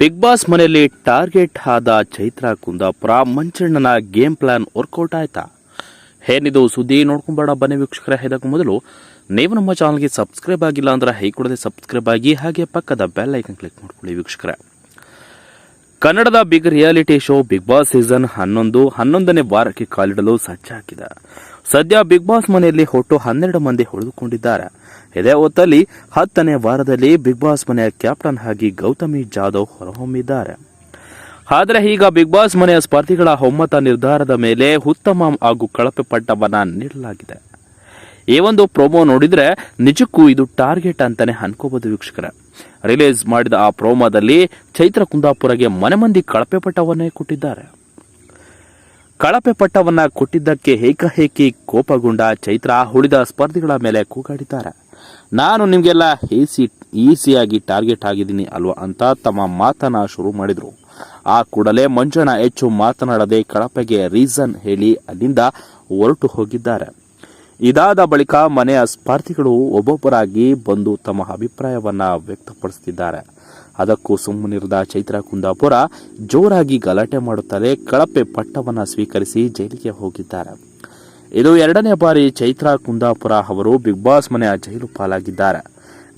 Big boss ಮನೆಯಲ್ಲಿ target ಆದ ಚೈತ್ರಾ ಕುಂದಾಪುರ ಮಂಚಣ್ಣನ ಗೇಮ್ ಪ್ಲಾನ್ ವರ್ಕೌಟ್ ಆಯ್ತಾ? ಏನಿದು ಸುದ್ದಿ ನೋಡ್ಕೊಂಬೇಡ ಬನ್ನಿ ವೀಕ್ಷಕರ. ಇದಕ್ಕೂ ಮೊದಲು ನೀವು ನಮ್ಮ ಚಾನಲ್ಗೆ ಸಬ್ಸ್ಕ್ರೈಬ್ ಆಗಿಲ್ಲ ಅಂದ್ರೆ ಹೈ ಸಬ್ಸ್ಕ್ರೈಬ್ ಆಗಿ ಹಾಗೆ ಪಕ್ಕದ ಬೆಲ್ ಐಕನ್ ಕ್ಲಿಕ್ ಮಾಡ್ಕೊಳ್ಳಿ ವೀಕ್ಷಕರ. ಕನ್ನಡದ big reality show Bigg Boss season ಹನ್ನೊಂದು ಹನ್ನೊಂದನೇ ವಾರಕ್ಕೆ ಕಾಲಿಡಲು ಸಜ್ಜಾಗಿದೆ. ಸದ್ಯ ಬಿಗ್ ಬಾಸ್ ಮನೆಯಲ್ಲಿ ಒಟ್ಟು ಹನ್ನೆರಡು ಮಂದಿ ಉಳಿದುಕೊಂಡಿದ್ದಾರೆ. ಇದೇ ಹೊತ್ತಲ್ಲಿ ಹತ್ತನೇ ವಾರದಲ್ಲಿ ಬಿಗ್ ಬಾಸ್ ಮನೆಯ ಕ್ಯಾಪ್ಟನ್ ಆಗಿ ಗೌತಮಿ ಜಾಧವ್ ಹೊರಹೊಮ್ಮಿದ್ದಾರೆ. ಆದರೆ ಈಗ ಬಿಗ್ ಬಾಸ್ ಮನೆಯ ಸ್ಪರ್ಧಿಗಳ ಒಮ್ಮತ ನಿರ್ಧಾರದ ಮೇಲೆ ಉತ್ತಮ ಹಾಗೂ ಕಳಪೆ ಪಟ್ಟವನ್ನ ನೀಡಲಾಗಿದೆ. ಈ ಒಂದು ಪ್ರೋಮೋ ನೋಡಿದ್ರೆ ನಿಜಕ್ಕೂ ಇದು ಟಾರ್ಗೆಟ್ ಅಂತಾನೆ ಅನ್ಕೋಬಹುದು ವೀಕ್ಷಕರ. ರಿಲೀಸ್ ಮಾಡಿದ ಆ ಪ್ರೋಮೋದಲ್ಲಿ ಚೈತ್ರ ಕುಂದಾಪುರಗೆ ಮನೆ ಮಂದಿ ಕಳಪೆ ಪಟ್ಟವನ್ನೇ ಕೊಟ್ಟಿದ್ದಾರೆ. ಕಳಪೆ ಪಟ್ಟವನ್ನ ಕೊಟ್ಟಿದ್ದಕ್ಕೆ ಏಕಾಏಕಿ ಕೋಪಗೊಂಡ ಚೈತ್ರ ಉಳಿದ ಸ್ಪರ್ಧಿಗಳ ಮೇಲೆ ಕೂಗಾಡಿದ್ದಾರೆ. ನಾನು ನಿಮಗೆಲ್ಲ ಈಸಿ ಈಸಿಯಾಗಿ ಟಾರ್ಗೆಟ್ ಆಗಿದ್ದೀನಿ ಅಲ್ವಾ ಅಂತ ತಮ್ಮ ಮಾತನ್ನ ಶುರು ಮಾಡಿದ್ರು. ಆ ಕೂಡಲೇ ಮಂಜಣ್ಣ ಹೆಚ್ಚು ಮಾತನಾಡದೆ ಕಳಪೆಗೆ ರೀಸನ್ ಹೇಳಿ ಅಲ್ಲಿಂದ ಹೊರಟು ಹೋಗಿದ್ದಾರೆ. ಇದಾದ ಬಳಿಕ ಮನೆಯ ಸ್ಪರ್ಧಿಗಳು ಒಬ್ಬೊಬ್ಬರಾಗಿ ಬಂದು ತಮ್ಮ ಅಭಿಪ್ರಾಯವನ್ನ ವ್ಯಕ್ತಪಡಿಸುತ್ತಿದ್ದಾರೆ ಅದಕ್ಕೂ ಸುಮ್ಮನಿರದ ಚೈತ್ರ ಕುಂದಾಪುರ ಜೋರಾಗಿ ಗಲಾಟೆ ಮಾಡುತ್ತಾರೆ ಕಳಪೆ ಪಟ್ಟವನ್ನ ಸ್ವೀಕರಿಸಿ ಜೈಲಿಗೆ ಹೋಗಿದ್ದಾರೆ. ಇದು ಎರಡನೇ ಬಾರಿ ಚೈತ್ರ ಕುಂದಾಪುರ ಅವರು ಬಿಗ್ ಬಾಸ್ ಮನೆಯ ಜೈಲು ಪಾಲಾಗಿದ್ದಾರೆ.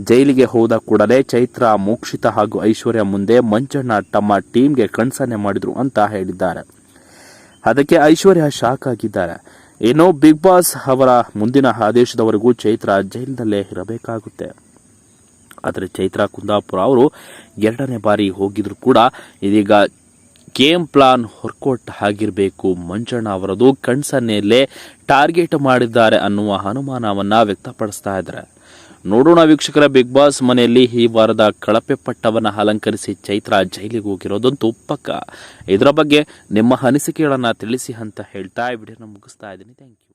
ಜೈಲಿಗೆ ಹೋದ ಕೂಡಲೇ ಚೈತ್ರ ಮೋಕ್ಷಿತ ಹಾಗೂ ಐಶ್ವರ್ಯ ಮುಂದೆ ಮಂಜಣ್ಣ ತಮ್ಮ ಟೀಮ್ಗೆ ಕಣ್ಸನ್ನೆ ಮಾಡಿದ್ರು ಅಂತ ಹೇಳಿದ್ದಾರೆ. ಅದಕ್ಕೆ ಐಶ್ವರ್ಯ ಶಾಕ್ ಆಗಿದ್ದಾರೆ. ಇನ್ನು ಬಿಗ್ ಬಾಸ್ ಅವರ ಮುಂದಿನ ಆದೇಶದವರೆಗೂ ಚೈತ್ರ ಜೈಲಿನಲ್ಲೇ ಇರಬೇಕಾಗುತ್ತೆ. ಆದರೆ ಚೈತ್ರ ಕುಂದಾಪುರ ಅವರು ಎರಡನೇ ಬಾರಿ ಹೋಗಿದ್ರು ಕೂಡ ಇದೀಗ ಗೇಮ್ ಪ್ಲಾನ್ ವರ್ಕೌಟ್ ಆಗಿರಬೇಕು. ಮಂಜಣ್ಣ ಅವರದು ಕಣ್ಸನ್ನೆಯಲ್ಲೇ ಟಾರ್ಗೆಟ್ ಮಾಡಿದ್ದಾರೆ ಅನ್ನುವ ಅನುಮಾನವನ್ನು ವ್ಯಕ್ತಪಡಿಸ್ತಾ ಇದ್ದಾರೆ. ನೋಡೋಣ ವೀಕ್ಷಕರ ಬಿಗ್ ಬಾಸ್ ಮನೆಯಲ್ಲಿ ಈ ವಾರದ ಕಳಪೆ ಪಟ್ಟವನ್ನು ಅಲಂಕರಿಸಿ ಚೈತ್ರ ಜೈಲಿಗೆ ಹೋಗಿರೋದಂತೂ ಪಕ್ಕ. ಇದರ ಬಗ್ಗೆ ನಿಮ್ಮ ಅನಿಸಿಕೆಗಳನ್ನು ತಿಳಿಸಿ ಅಂತ ಹೇಳ್ತಾ ವಿಡಿಯೋನ ಮುಗಿಸ್ತಾ ಇದ್ದೀನಿ. Thank you